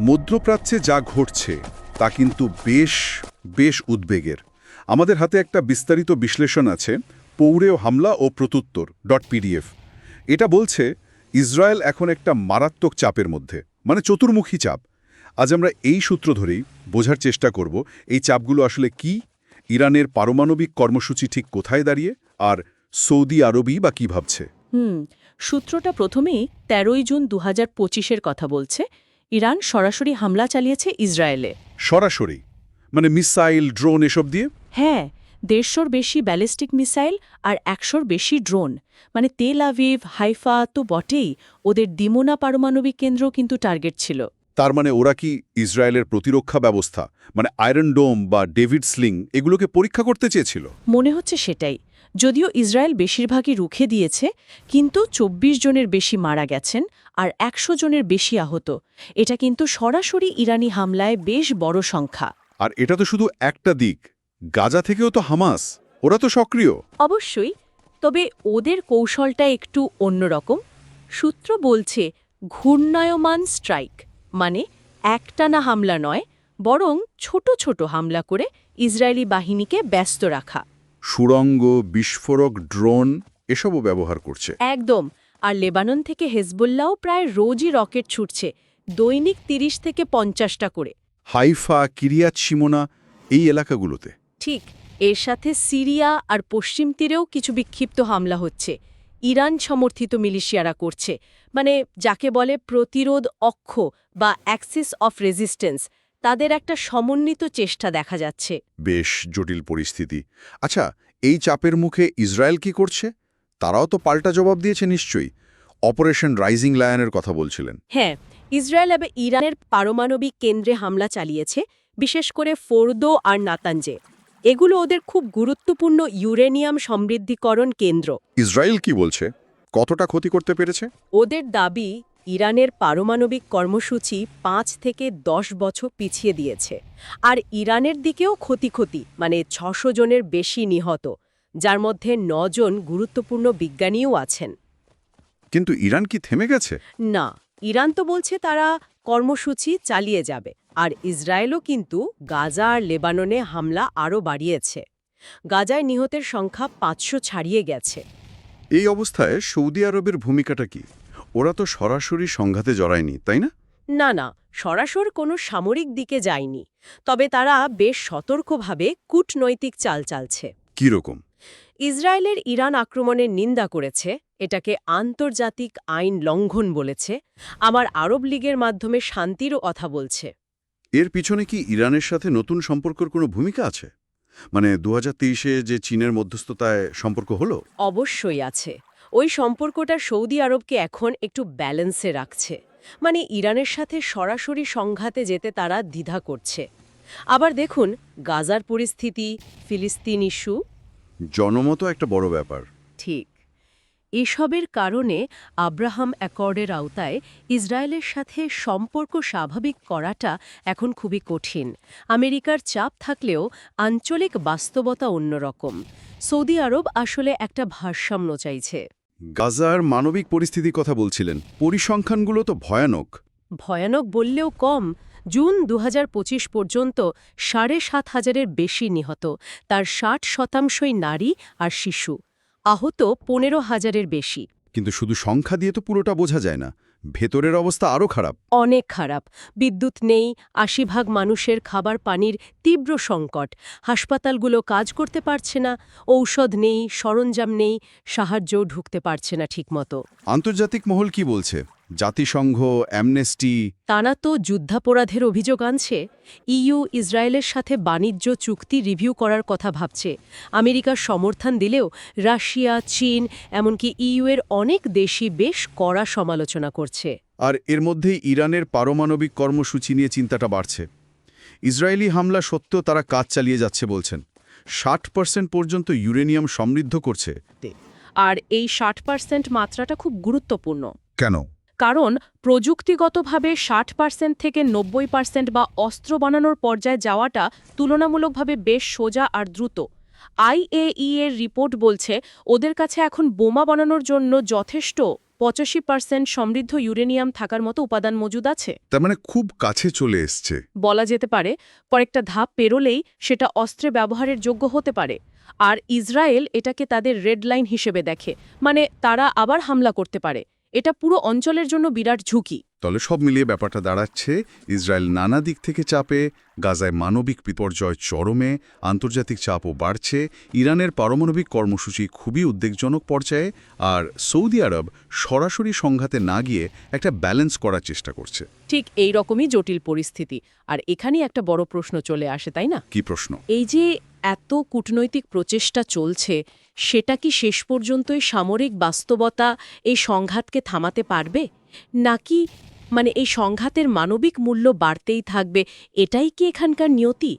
মধ্যপ্রাচ্যে যা ঘটছে, তা কিন্তু বেশ বেশ উদ্বেগের। আমাদের হাতে একটা বিস্তারিত বিশ্লেষণ আছে, পৌরেও হামলা ও প্রত্যুত্তর, ডট পিডিএফ। এটা বলছে, ইসরায়েল এখন একটা মারাত্মক চাপের মধ্যে মানে চতুর্মুখী চাপ। আজ আমরা এই সূত্র ধরেই বোঝার চেষ্টা করব, এই চাপগুলো আসলে কি? ইরানের পারমাণবিক কর্মসূচি ঠিক কোথায় দাঁড়িয়ে? আর সৌদি আরবই বা কী ভাবছে? হুম, সূত্রটা প্রথমেই তেরোই জুন দু হাজার কথা বলছে ইরান সরাসরি হামলা চালিয়েছে ইসরায়েলে। সরাসরি? মানে মিসাইল ড্রোন এসব দিয়ে? হ্যাঁ দেড়শোর বেশি ব্যালিস্টিক মিসাইল আর একশোর বেশি ড্রোন। মানে তেল আভিভ হাইফা তো বটেই ওদের দিমোনা পারমাণবিক কেন্দ্র কিন্তু টার্গেট ছিল। তার মানে ওরা কি ইসরায়েলের প্রতিরক্ষা ব্যবস্থা মানে আয়রন ডোম বা ডেভিড স্লিং এগুলোকে পরীক্ষা করতে চেয়েছিল? মনে হচ্ছে সেটাই। যদিও ইসরায়েল বেশিরভাগই রুখে দিয়েছে কিন্তু ২৪ জনের বেশি মারা গেছেন আর একশো জনের বেশি আহত। এটা কিন্তু সরাসরি ইরানি হামলায় বেশ বড় সংখ্যা। আর এটা তো শুধু একটা দিক গাজা থেকেও তো হামাস ওরা তো সক্রিয়। অবশ্যই তবে ওদের কৌশলটা একটু অন্যরকম। সূত্র বলছে ঘূর্ণায়মান স্ট্রাইক মানে একটানা হামলা নয় বরং ছোট ছোট হামলা করে ইসরায়েলি বাহিনীকে ব্যস্ত রাখা। সুড়ঙ্গ বিস্ফোরক ড্রোন এসবও ব্যবহার করছে। একদম। আর লেবানন থেকে হেজবুল্লাও প্রায় রোজই রকেট ছুটছে দৈনিক ৩০ থেকে পঞ্চাশটা করে। হাইফা কিরিয়াত সিমোনা এই এলাকাগুলোতে। ঠিক এর সাথে সিরিয়া আর পশ্চিম তীরেও কিছু বিক্ষিপ্ত হামলা হচ্ছে। ইরান সমর্থিত মিলিশিয়ারা করছে। মানে যাকে বলে প্রতিরোধ অক্ষ বা অ্যাক্সিস অফ রেজিস্ট্যান্স। তাদের একটা সমন্বিত চেষ্টা দেখা যাচ্ছে। বেশ জটিল পরিস্থিতি। আচ্ছা এই চাপের মুখে ইসরায়েল কি করছে? তারাও তো পাল্টা জবাব দিয়েছে নিশ্চয়ই। অপারেশন রাইজিং লায়নের কথা বলছিলেন। হ্যাঁ ইসরায়েল এবে ইরানের পারমাণবিক কেন্দ্রে হামলা চালিয়েছে বিশেষ করে ফোর্দো আর নাতানজে। এগুলো ওদের খুব গুরুত্বপূর্ণ ইউরেনিয়াম সমৃদ্ধিকরণ কেন্দ্র। ইসরায়েল কি বলছে? কতটা ক্ষতি করতে পেরেছে? ওদের দাবি ইরানের পারমাণবিক কর্মসূচি পাঁচ থেকে দশ বছর পিছিয়ে দিয়েছে। আর ইরানের দিকেও ক্ষতি ক্ষতি মানে ছশো জনের বেশি নিহত যার মধ্যে নজন গুরুত্বপূর্ণ বিজ্ঞানীও আছেন। কিন্তু ইরান কি থেমে গেছে? না ইরান তো বলছে তারা কর্মসূচি চালিয়ে যাবে আর ইসরায়েলও কিন্তু গাজা আর লেবাননে হামলা আরও বাড়িয়েছে। গাজায় নিহতের সংখ্যা পাঁচশো ছাড়িয়ে গেছে। এই অবস্থায় সৌদি আরবের ভূমিকাটা কি? ওরা তো সরাসরি সংঘাতে জড়ায়নি তাই না? না না সরাসর কোনো সামরিক দিকে যায়নি তবে তারা বেশ সতর্কভাবে কূটনৈতিক চাল চালছে। কি রকম? ইসরায়েলের ইরান আক্রমণের নিন্দা করেছে এটাকে আন্তর্জাতিক আইন লঙ্ঘন বলেছে আমার আরব লীগের মাধ্যমে শান্তিরও কথা বলছে। এর পিছনে কি ইরানের সাথে নতুন সম্পর্কের কোনো ভূমিকা আছে? মানে দু হাজার যে চীনের মধ্যস্থতায় সম্পর্ক হলো? অবশ্যই আছে। ওই সম্পর্কটা সৌদি আরবকে এখন একটু ব্যালেন্সে রাখছে। মানে ইরানের সাথে সরাসরি সংঘাতে যেতে তারা দ্বিধা করছে। আবার দেখুন, গাজার পরিস্থিতি, ফিলিস্তিন ইস্যু। জনমত একটা বড় ব্যাপার। এসবের কারণে আব্রাহাম অ্যাকর্ডের আওতায় ইসরায়েলের সাথে সম্পর্ক স্বাভাবিক করাটা এখন খুবই কঠিন। আমেরিকার চাপ থাকলেও আঞ্চলিক বাস্তবতা অন্যরকম। সৌদি আরব আসলে একটা ভারসাম্য চাইছে। গাজার মানবিক পরিস্থিতির কথা বলছিলেন। পরিসংখ্যানগুলো তো ভয়ানক। ভয়ানক বললেও কম। জুন দু হাজার পঁচিশ পর্যন্ত সাড়ে সাত হাজারের বেশি নিহত। তার ষাট শতাংশই নারী আর শিশু। আহত পনেরো হাজারের বেশি। কিন্তু শুধু সংখ্যা দিয়ে তো পুরোটা বোঝা যায় না। ভেতরের অবস্থা আরও খারাপ। অনেক খারাপ। বিদ্যুৎ নেই আশি ভাগ মানুষের খাবার পানির তীব্র সংকট। হাসপাতালগুলো কাজ করতে পারছে না ঔষধ নেই সরঞ্জাম নেই সাহায্য ঢুকতে পারছে না ঠিকমতো। আন্তর্জাতিক মহল কি বলছে? জাতিসংঘ অ্যামনেস্টি। তারা তো যুদ্ধাপরাধের অভিযোগ আনছে। ইইউ ইসরায়েলের সাথে বাণিজ্য চুক্তি রিভিউ করার কথা ভাবছে। আমেরিকার সমর্থন দিলেও রাশিয়া চীন এমনকি ইইউ এর অনেক দেশই বেশ কড়া সমালোচনা করছে। আর এর মধ্যেই ইরানের পারমাণবিক কর্মসূচি নিয়ে চিন্তাটা বাড়ছে। ইসরায়েলি হামলা সত্ত্বেও তারা কাজ চালিয়ে যাচ্ছে বলছেন। ষাট পার্সেন্ট পর্যন্ত ইউরেনিয়াম সমৃদ্ধ করছে। আর এই ষাট পার্সেন্ট মাত্রাটা খুব গুরুত্বপূর্ণ। কেন? কারণ প্রযুক্তিগতভাবে ষাট পার্সেন্ট থেকে নব্বই পার্সেন্ট বা অস্ত্র বানানোর পর্যায়ে যাওয়াটা তুলনামূলকভাবে বেশ সোজা আর দ্রুত। আইএই এর রিপোর্ট বলছে ওদের কাছে এখন বোমা বানানোর জন্য যথেষ্ট পঁচাশি পার্সেন্ট সমৃদ্ধ ইউরেনিয়াম থাকার মতো উপাদান মজুদ আছে। তার মানে খুব কাছে চলে এসছে। বলা যেতে পারে কয়েকটা ধাপ পেরোলেই সেটা অস্ত্রে ব্যবহারের যোগ্য হতে পারে। আর ইসরায়েল এটাকে তাদের রেড লাইন হিসেবে দেখে মানে তারা আবার হামলা করতে পারে। এটা পুরো অঞ্চলের জন্য বিরাট ঝুঁকি। তবে সব মিলিয়ে ব্যাপারটা দাঁড়াচ্ছে ইসরায়েল নানা দিক থেকে চাপে গাজায় মানবিক বিপর্যয় চরমে আন্তর্জাতিক চাপও বাড়ছে ইরানের পারমাণবিক কর্মসূচি খুবই উদ্বেগজনক পর্যায়ে আর সৌদি আরব সরাসরি সংঘাতে না গিয়ে একটা ব্যালেন্স করার চেষ্টা করছে। ঠিক এই রকমই জটিল পরিস্থিতি। আর এখানেই একটা বড় প্রশ্ন চলে আসে তাই না? কি প্রশ্ন? এই যে এত কূটনৈতিক প্রচেষ্টা চলছে, সেটা কি শেষ পর্যন্ত এই সামরিক বাস্তবতা এই সংঘাতকে থামাতে পারবে? নাকি মানে এই সংঘাতের মানবিক মূল্য বাড়তেই থাকবে, এটাই কি এখানকার নিয়তি?